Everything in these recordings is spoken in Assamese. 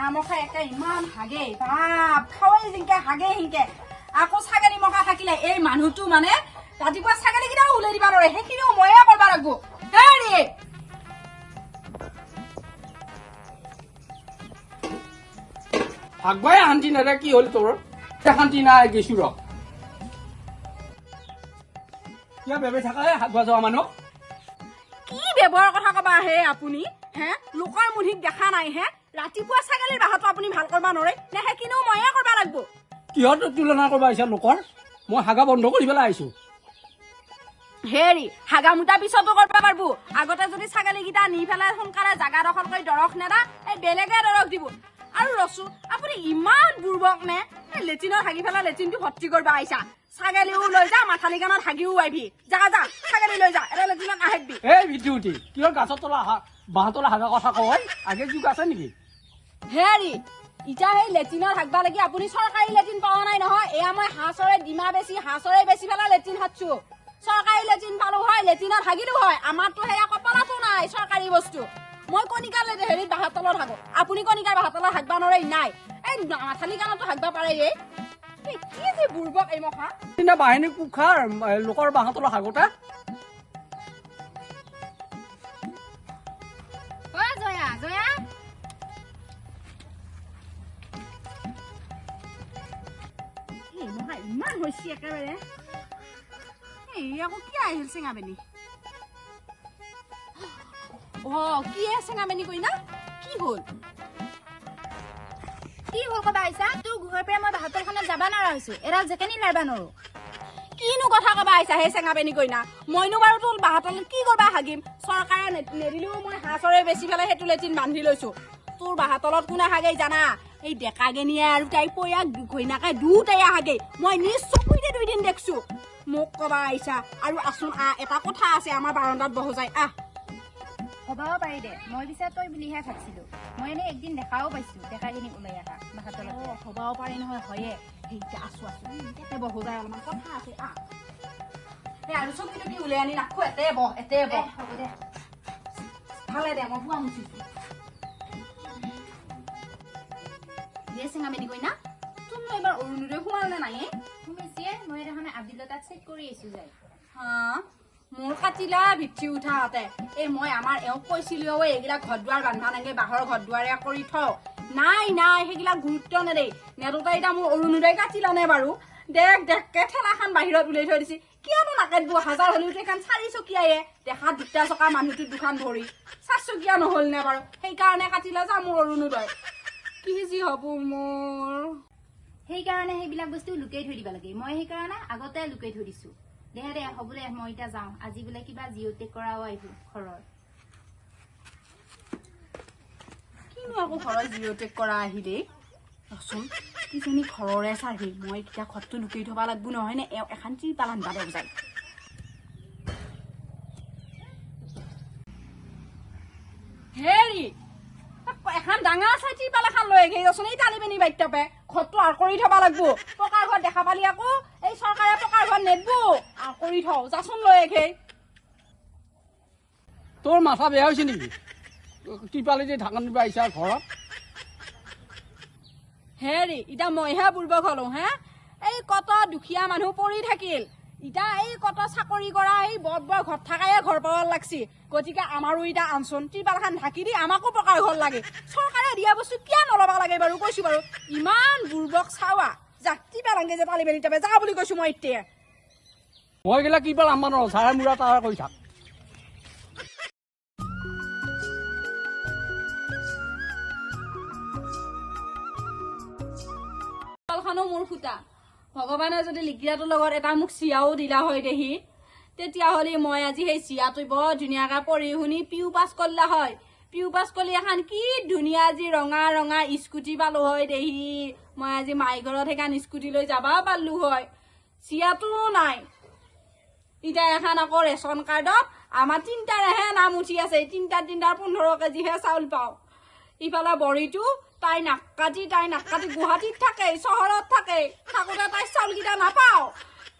মহা মখা একে ইমান হাগে বাপ খাওয়াই জিংকে হাগে সিংকে আকৌ ছাগলী মখা থাকিলে এই মানুহটো মানে ৰাতিপুৱা ছাগলীকেইটাও ওলাই দিবা নোৱাৰে সেইখিনিও ময়ে কৰিব লাগিব। হেৰি! ভাগবাই শান্তি নেদে কি হ'ল তোৰ? শান্তি নাই গেছো ৰ। কিয় বেবে থাকাহে হাগবা যোৱা মানুহ। কি ব্যৱহাৰৰ কথা কবা হে আপুনি? হে? লোকৰ মুঠিত দেখা নাই হে? ৰাতিপুৱা ছাগলীৰ বাহতো আপুনি ভাল কৰিব নোৱাৰে। নে সেইখিনিও ময়ে কৰিব লাগিব। কিহত তুলনা কৰিব আহিছা লোকৰ? মই হাগা বন্ধ কৰি পেলাই আহিছো। হেৰি হাগা মোটা পিছতো কৰিব পাৰিব। আগতে যদি ছাগলীকেইটা নি পেলাই সোনকালে জাগা দখল কৰি দৰৱ নেদা এই বেলেগে দৰৱ দিব। আৰু ৰচো আপুনি ইমান বুৰ্বক নে? এই লেট্ৰিনত হাগি পেলাই লেট্ৰিনটো ভৰ্তি কৰিব আহিছা। ছাগলীও লৈ যা মাথালিখনত হাগিও আহিবি। যা যা ছাগলী লৈ যা এটা লেট্ৰিনত নাহাগবি এই উঠি কিহৰ গাছৰ তলা বাঁহ তলা হাগা কথা কয় আগে যুগ আছে নেকি? হেৰি এতিয়া সেই লেট্ৰিনত হাগবা লাগি আপুনি চৰকাৰী লেট্ৰিন পোৱা নাই নহয়। এয়া মই হাঁহচৰে ডিমা বেছি হাঁহচৰে বেছি পেলাই লেট্ৰিন সাতছো। চৰকাৰী লেট্ৰিন পালো হয় লেট্ৰিনত হাগিলো হয়। আমাৰতো সেয়া কপালতো নাই চৰকাৰী বস্তু। মই কণিকাৰ লে- হেৰিত বাঁহৰ তলত হাগো। আপুনি কণিকাৰ বাঁহৰ তলত হাগবা নোৱাৰে নাই। এই মাথালি কাণতো হাগবা পাৰে এই কি যে বুৰ্বক এই সিদিনা বাহিনী কুখাৰ লোকৰ বাঁহ তলা হাগোতে। ইমান হৈছে একেবাৰে এই আকৌ কি আহিল চেঙাবেনী অ কি চেঙাবেনী কই না কি হ'ল কি হ'ল কবা আহিছা তোৰ ঘৰৰ পৰা মই বাহাতৰখনত যাবা নোৱাৰা হৈছো এডাল জেকেনি লাৰবা নোৱাৰো কিনো কথা কবা আহিছা সেই চেঙাবেনী কইনা মইনো বাৰু তোৰ বাহাতলৈ কি কৰবা হাগিম চৰকাৰে নেদিলেও মই হাঁহ চৰে বেচি পেলাই সেইটো লেট্ৰিন বান্ধি লৈছো তোৰ বাহাতলত কোনে হাগে জানা এই ডেকাগেনিয়ে আৰু তাই পয়াক ঘৈণাকে দুটাই হাগে মই নিজ চকুতে দুইদিন দেখছো। মোক কবা আহিছা আৰু আচোন আহ এটা কথা আছে আমাৰ বাৰণ্ডাত বহো যায়। আহ। হ'বাও পাৰি দে মই পিছে তই বুলিহে ভাবছিলো। মই এনেই একদিন দেখাও পাইছো ডেকাখিনি ওলাই বাহাতলত অ, হ'বাও পাৰি নহয় হয়ে সেইটা আছো আছো এতে বহো যায় অলপমান। কথা আছে আহ। এই আৰু চকী টকী উলিয়াই আনি নাখো এতে বহ এতে বহ। হ'ব দে। ভালে দে মই পুৱা মুচিছো দে চেঙাবেনী কইনা তুমি এবাৰ অৰুণোদয় সোমাল নে নাই শুনিছিয়ে মই আব্দুল তাত চেক কৰি আহিছো যাই হা? মোৰ কাটিলা ভিঠি উঠাতে এই মই আমাৰ এওঁক কৈছিলো ঐ এইবিলাক ঘৰ দুৱাৰ বান্ধা নাগে ঘৰ দুৱাৰে কৰি থওঁ। নাই নাই সেইবিলাক গুৰুত্ব নেদেই নেদোতে এতিয়া মোৰ অৰুণোদয় কাটিলা নে বাৰু? দেখ দেখকে ঠেলাখন বাহিৰত উলিয়াই থৈ দিছে। কিয়নো নাকাটব হাজাৰ হলেও এখন চাৰি চকীয়ায়ে দেখাত দুটা চকা মানুহটো দুখন ভৰি। চাৰচকীয়া নহল নে বাৰু? সেইকাৰণে কাটিলে যা মোৰ অৰুণোদয়। কি যি হব মোৰ? সেইকাৰণে সেইবিলাক বস্তু লুকাই থৈ দিব লাগে। মই সেইকাৰণে আগতে লুকাই থৈ দিছো। দে দে হ'ব দে মই এতিয়া যাওঁ। আজি বোলে কিবা জিঅ' টেক কৰাও আহিব ঘৰৰ। কিনো আকৌ ঘৰৰ টেক কৰা আহিলে ৰচোন কিজনী ঘৰৰে চাহি। মই এতিয়া ঘৰটো লুকাই থবা লাগব নহয় নে? এওঁ এখন ত্ৰিপাল আনবা দেও যায় হেৰি এখন ডাঙৰ চাই ত্ৰিপাল এখন লৈ আহি ৰচোন এই বাধ্যপে ঘৰটো আৰ কৰি থবা লাগব। পকাৰ ঘৰ দেখা পালি আকৌ এই চৰকাৰে পকাৰ ঘৰ নেদব। আৰ কৰি থওঁ যাচোন লৈ আহি তোৰ মাথা বেয়া হৈছে নেকি? টিপালি যে ঢাকন দিব আহিছা ঘৰত? হেৰি এতিয়া মইহে বুৰ্বক হলো হে। এই কত দুখীয়া মানুহ পৰি থাকিল? এতিয়া এই কত চাকৰি কৰা এই বৰ বৰ ঘৰত থাকায়ে ঘৰ পাব লাগছি। গতিকে আমাৰো এতিয়া আনচোন। ত্ৰিপালখন ঢাকি দি আমাকো পকাৰ ঘৰ লাগে। চৰকাৰে দিয়া বস্তু কিয় নলবা লাগে বাৰু কৈছো বাৰু। ইমান বুৰ্বক চাৱা। যা ত্ৰিপাল আনগে যে তালি বেলি তাপে যা বুলি কৈছো মই এতিয়া। মই গেলা কি পাল আমাৰ চাৰে মূৰা তাৰা কৰি থাক। ত্ৰিপালখনো মোৰ ফুটা ভগৱানে যদি লিকিৰাটোৰ লগত এটা মোক চিয়াও দিলা হয় দেহি তেতিয়াহ'লে মই আজি সেই চিয়াটো বৰ ধুনীয়াকে পঢ়ি শুনি পিউ পাছ কৰিলা হয়। পিউ পাছ কৰি এখন কি ধুনীয়া আজি ৰঙা ৰঙা স্কুটি পালো হয় দেহি। মই আজি মাই ঘৰত সেইখন স্কুটি লৈ যাবা পাৰলো হয়। চিয়াটোও নাই। এতিয়া এখন আকৌ ৰেচন কাৰ্ডত আমাৰ তিনিটাৰেহে নাম উঠি আছে। তিনিটা তিনিটাৰ পোন্ধৰ কেজিহে চাউল পাওঁ। ইফালে বড়িটো তাই নাক কাটি তাই নাক কাটি গুৱাহাটীত থাকে চহৰত থাকে থাকোতে তাই চাউলকেইটা নাপাওঁ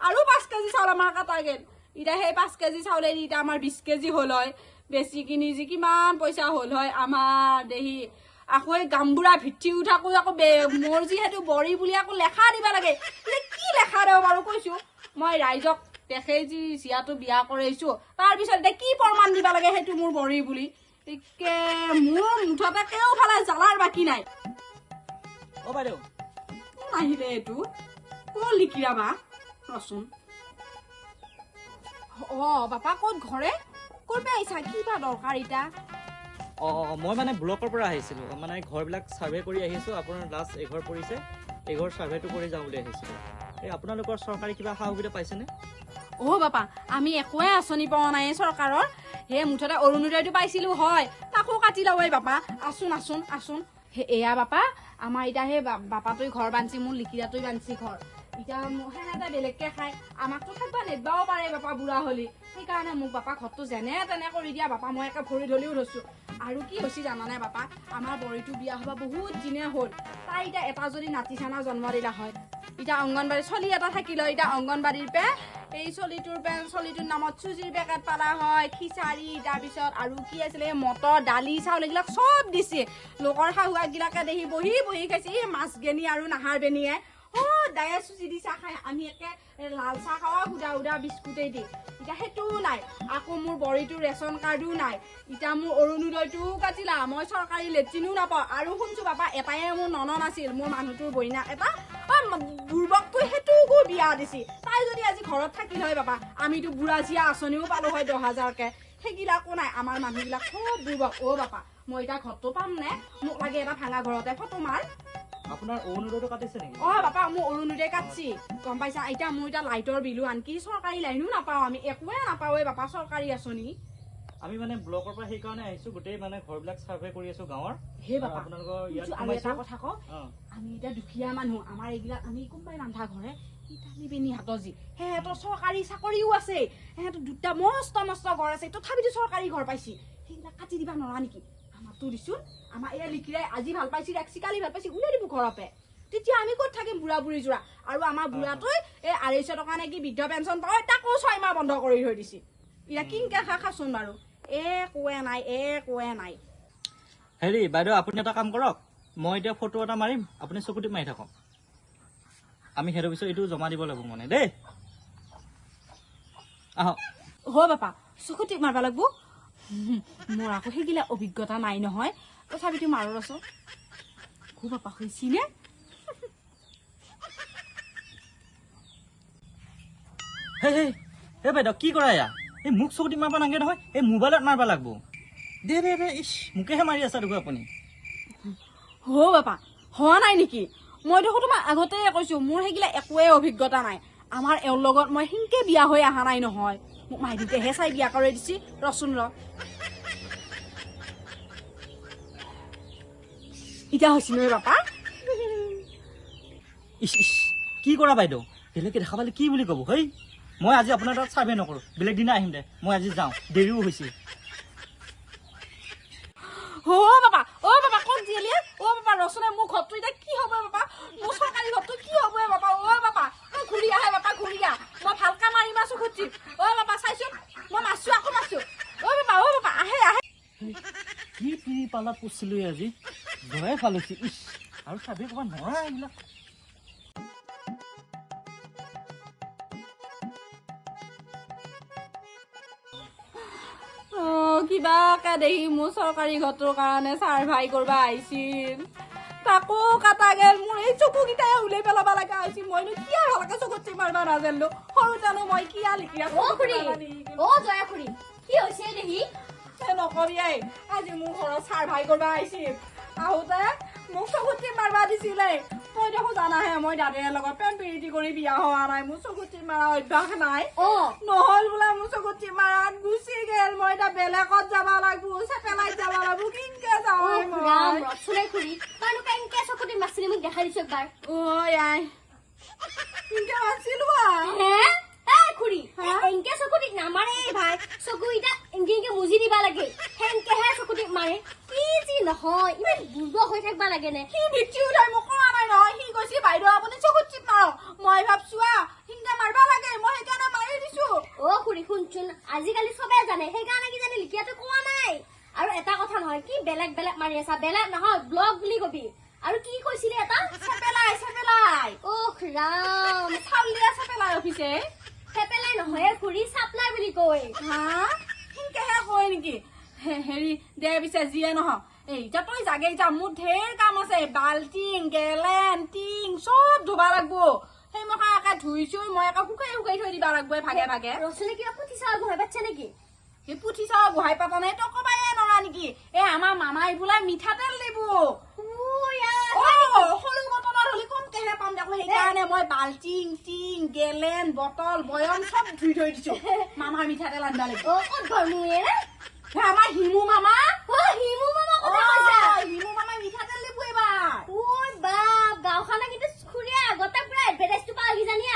আৰু পাঁচ কেজি চাউল আমাৰ কাটা গেল এতিয়া সেই পাঁচ কেজি চাউলেদি এতিয়া আমাৰ বিছ কেজি হ'ল হয় বেছি কিনি যি কিমান পইচা হ'ল হয় আমাৰ দেহি আকৌ এই গামবুঢ়া ভিত্তি উঠাকো আকৌ বে- মোৰ যিহেতু বৰি বুলি আকৌ লেখা দিব লাগে কি লেখা দিব বাৰু কৈছো মই ৰাইজক দেখেই যি জীয়াটো বিয়া কৰাইছো তাৰ পিছত এতিয়া কি প্ৰমাণ দিব লাগে সেইটো মোৰ বৰি বুলি মোৰ মুঠতে কেওফালে জ্বালাৰ বাকী নাই। অ বাইদেউ। কোন আহিলে এইটো? কোন লিখিৰা বা? ৰচোন। অ বাপা ক'ত ঘৰে? ক'ৰ পৰা আহিছা? কি বা দৰকাৰ এতিয়া অ অ, মই মানে ব্লকৰ পৰা আহিছিলোঁ। মানে ঘৰবিলাক ছাৰ্ভে কৰি আহিছোঁ। আপোনাৰ লাষ্ট এঘৰ পৰিছে। এঘৰ ছাৰ্ভেটো কৰি যাওঁ বুলি আহিছিলোঁ। এই আপোনালোকৰ চৰকাৰী কিবা সা সুবিধা পাইছেনে? অ বাপা আমি একোৱে আঁচনি পোৱা নাই চৰকাৰৰ। হে মুঠতে অৰুণোদয়টো পাইছিলো হয়। তাকো কাটি লওঁ এই বাপা। আছোন আছোন আছোন হে এয়া বাপা আমাৰ এতিয়া সেই বা- বাপাটোৱে ঘৰ বান্ধছি মোৰ লিকিৰাটোৱে বান্ধছি ঘৰ। এতিয়া সেনেতে বেলেগকে খাই আমাকতো থাকিবা নেদবাও পাৰে বাপা বুঢ়া হলি। সেইকাৰণে মোক বাপা ঘৰটো যেনে তেনে কৰি দিয়া। বাপা মই একে ভৰি ধলিও ধৰছো। আৰু কি হৈছে জানানে বাপা? আমাৰ বৰিটো বিয়া হবা বহুত দিনে হ'ল। তাই এতিয়া এটা যদি নাতি চানা জন্ম দিলা হয়। এতিয়া অংগনবাড়ী চলি এটা থাকিলে এতিয়া অংগনবাড়ীৰ পে এই চলিটোৰ পে চলিটোৰ নামত চুজিৰ পেকেট পালা হয় খিচাৰি তাৰপিছত আৰু কি আছিলে মটৰ দালি চাউল এইবিলাক চব দিছে। লোকৰ শাহুৱাক গিলাকে দেখি বহি বহি খাইছে। এই মাছ গেনি আৰু নাহাৰ বেনিয়ে। দায়ে চুজি দি চাহ খাই আমি একে লাল চাহ খাওঁ সুদা সুদা বিস্কুটেই দি। এতিয়া সেইটোও নাই। আকৌ মোৰ বৰিটো ৰেচন কাৰ্ডো নাই। এতিয়া মোৰ অৰুণোদয়টোও কাটিলা। মই চৰকাৰী লেট্ৰিনো নাপাওঁ। আৰু শুনছো বাপা এটাই মোৰ ননন আছিল। মোৰ মানুহটোৰ বইনা এটা। বুৰ্বকটো সেইটোকো বিয়া দিছি। তাই যদি আজি ঘৰত থাকিল হয় বাপা আমিতো বুঢ়া জীয়া আঁচনিও পালো হয় দহ হাজাৰকে। সেইগিলাকো নাই আমাৰ মানুহবিলাক খুব বুৰ্বক অ' বাপা মই এতিয়া ঘৰটো পাম নে? মোক লাগে এটা ভাঙা ঘৰতে ফটো মাৰ। আপোনাৰ অৰুণোদয়টো কাটিছে নেকি? অ বাপা মোৰ অৰুণোদয় কাটছি। গম পাইছা? এতিয়া মোৰ এতিয়া লাইটৰ বিলো আনকি চৰকাৰী লাইনো নাপাওঁ আমি একোৱে নাপাওঁ বাপা চৰকাৰী আঁচনি। আমি মানে ব্লকৰ পৰা সেইকাৰণে আহিছোঁ গোটেই মানে ঘৰবিলাক ছাৰ্ভে কৰি আছোঁ গাঁৱৰ। হে বাপা আপোনালোকৰ ইয়াত শুনছো আৰু এটা সোমাইছোঁ কথা কওঁ অঁ। আমি এতিয়া দুখীয়া মানুহ আমাৰ এইবিলাক আমি কোনোবাই ৰন্ধা ঘৰে ইটালি সিহঁতৰ চৰকাৰী চাকৰিও আছে। সিহঁতৰ দুটা মস্ত মস্ত ঘৰ আছে তথাপিতো চৰকাৰী ঘৰ পাইছি। সেইবিলাক কাটি দিবা নোৱাৰা নেকি? আমাৰতো দিছোন আমাৰ এয়া লিখিৰাই আজি ভাল পাইছি ৰাখছি কালি ভাল পাইছি উলিয়াই দিব ঘৰতে। তেতিয়া আমি ক'ত থাকিম বুঢ়া বুঢ়ী যোৰা আৰু আমাৰ বুঢ়াটোৱে এই আঢ়ৈশ টকা নেকি বৃদ্ধ পেঞ্চন পায় তাকো ছয়মাহ বন্ধ কৰি থৈ দিছি। এতিয়া কিনকে খা খাচোন বাৰু। একোৱে নাই একোৱে নাই। হেৰি বাইদেউ আপুনি এটা কাম কৰক। মই এতিয়া ফটো এটা মাৰিম আপুনি চকুটিপ মাৰি থাকক। আমি সেইটো পিছত এইটো জমা দিব লাগিব মানে দেই। আহক। হয় বাপা চকুটি মাৰিব লাগিব। মোৰ আকৌ সেইগিলা অভিজ্ঞতা নাই নহয়। তথাপিতো মাৰো আছো হো বাপা হৈছি নে হে হে হে বাইদেউ কি কৰা এয়া? এই মোক চকুটি মাৰিব নালাগে নহয় এই মোবাইলত মাৰিব লাগিব। দে দে দে ইছ মোকেহে মাৰি আছে দেখোন আপুনি। হো বাপা হোৱা নাই নেকি? মই দেখোন তোমাক আগতে কৈছো মোৰ সেইগিলা একোৱে অভিজ্ঞতা নাই। আমাৰ এওঁৰ লগত মই সেনকে বিয়া হৈ অহা নাই নহয়। মোক মাইদেউতেহে চাই বিয়া কৰি দিছি। ৰচোন ৰ। এতিয়া হৈছি নহয় বাপা। ইছ ইছ কি কৰা বাইদেউ? বেলেগে দেখা পালে কি বুলি ক'ব হেই? মই আজি আপোনাৰ তাত ছাৰ্ভে নকৰোঁ। বেলেগ দিনা আহিম দে। মই আজি যাওঁ। দেৰিও হৈছে। অ বাবা অ বাবা ক'ত জিয়েলিয়ে অ বাবা ৰচনা মোৰ ঘৰটো এতিয়া কি হ'ব বাবা? মোৰ চৰকাৰী ঘৰটো কি হ'ব বাবা? অ বাবা অ ঘূৰি আহে বাবা ঘূৰি আহ। মই ভালকে মাৰিম আছো খুচি অ বাবা চাইছো। মই মাছো আকৌ মাছো। অ বাবা অ বাবা আহে আহে। কি পিৰি পালাত পৰিছিলোঁ আজি? জয়ে ইছ আৰু ছাৰ্ভে ক'ব নোৱাৰা এইবিলাক। কিবাকে দেখি মোৰ চৰকাৰী ঘৰটোৰ কাৰণে চাৰ্ভাই কৰিব আহিছিল। তাকো কাটা গেল মোৰ এই চকুকেইটাই উলিয়াই পেলাব লগা হৈছিল। মইনো কিয় ভালকে চকুত চিপ মাৰিব নাজানিলো। সৰুতেনো মই কিয় লিখি খুৰী। অ জয়া খুৰী কি হৈছে দেহি এ নকবি এই। আজি মোৰ ঘৰত চাৰ্ভাই কৰিব আহিছিল। আহোতে মোক চকুত চিপ মাৰিব দিছিলে। তই দেখোন জানাহে মই দাদাৰ লগত প্ৰেম প্ৰীতি কৰি বিয়া হোৱা নাই মোৰ চকুত চিপ মাৰা অভ্যাস নাই। নহল বোলে মোৰ চকুত চিপ মাৰাত গুচি গেল মই এতিয়া বেলেগত যাব লাগবো চেটেলাইট যাব লাগবো কিনকে যাওঁ চকুটি মোক দেখাই দিছো একবাৰ। ঐ আই। কিনকে মাছিলো আই। হে? এই খুৰী এনকে চকুটিত নামাৰে ভাই। চকু ইটা এনকে এনকে মুজি দিবা লাগে। সেনকেহে চকুটিত মাৰে। কি যি নহয় ইমান দুৰ্বল হৈ থাকিবা লাগে নে? সি ভিক্ষি উঠাই মোক কোৱা নাই নহয় সি কৈছে বাইদেউ আপুনি চকুত চিপ মাৰক। মই ভাবছো আ সিনকে মাৰিব লাগে মই সেইকাৰণে মাৰি দিছো। অ খুৰী শুনচোন আজিকালি চবে জানে সেইকাৰণে কি জানি লিখিয়াতো কোৱা নাই। আৰু এটা কথা নহয় কি বেলেগ বেলেগ মাৰি আছা বেলেগ নহয় ব্লগ বুলি কবি। আৰু কি কৈছিলি এটা? চেপেলাই চেপেলাই। অহ ৰাম। চাউল দিয়া চেপেলাই অফিচে পেপেলাই নহয় খুৰী চাপ্লাই বুলি কয়। হা? সেনকেহে কয় নেকি? হেৰি দে পিছে যিয়ে নহয় এই এতিয়া তই জাগে যা মোৰ ঢেৰ কাম আছে বাল্টিং গেলেন টিং চব ধুবা লাগবো। সেই মই একে ধুই চুই মই একে শুকাই শুকাই থৈ দিবা লাগবো ভাগে ভাগে। ৰচনী কিবা পুঠি চাউল বহাই পাতিছে নেকি? সেই পুঠি চাও গোহাই পাতা নাই তই কবাই নৰা নেকি? এ আমাৰ মামাই বোলে মিঠাতেল দিব। অ, সৰু বটলত হলে কমকেহে পাম দেখো সেইকাৰণে মই বাল্টিং টিং গেলেন বটল বয়ম চব ধুই থৈ দিছো। মামাৰ মিঠাতেল আনিবা লাগিব। আমাৰ হিমু মামা অ হিমু মামা অ, কথা কৈছা হিমু মামাই মিঠাতেল দিব এইবাৰ ঐ বাপ গাঁওখনে কিন্তু খুৰীয়ে আগতে পুৰা এডভাৰটাইজটো পাল কিজানি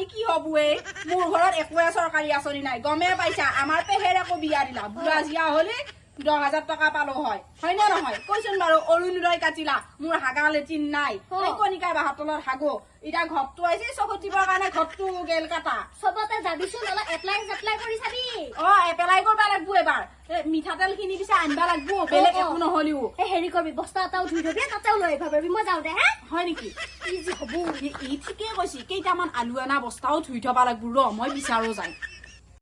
পালি কি হব মোৰ ঘৰত একোৱে চৰকাৰী আঁচনি নাই। গমে পাইছা? আমাৰ পেহেৰ একো বিয়া দিলা। বুঢ়া জীয়া হলে দহ হাজাৰ টকা পালো হয়। হয় নে নহয়? কৈছোন বাৰু অৰুণোদয় কাটিলা মোৰ হাগা লেট্ৰিন নাই। কণিকাই বাহাৰ তলত হাগো। এতিয়া ঘৰটো আহিছে চকুত দিবৰ কাৰণে ঘৰটো গেল কাটা। চবতে যাবিচোন অলপ এপ্লাই এপ্লাই কৰি চাবি। অ এপেলাই কৰিব লাগবো এবাৰ। এ, মিঠাতেল খিনি পিছে আনবা লাগবো বেলেগ। একো নহলেও। এই হেৰি কৰিবি বস্তা এটাও ধুই থবি তাতেও লৈ আহিব পাৰিবি। মই যাওঁ দে হে? হয় নেকি? কি যি হ'ব ই ঠিকে কৈছি। কেইটামান আলু আনা বস্তাও ধুই থবা লাগবো। ৰ মই বিচাৰো যাই।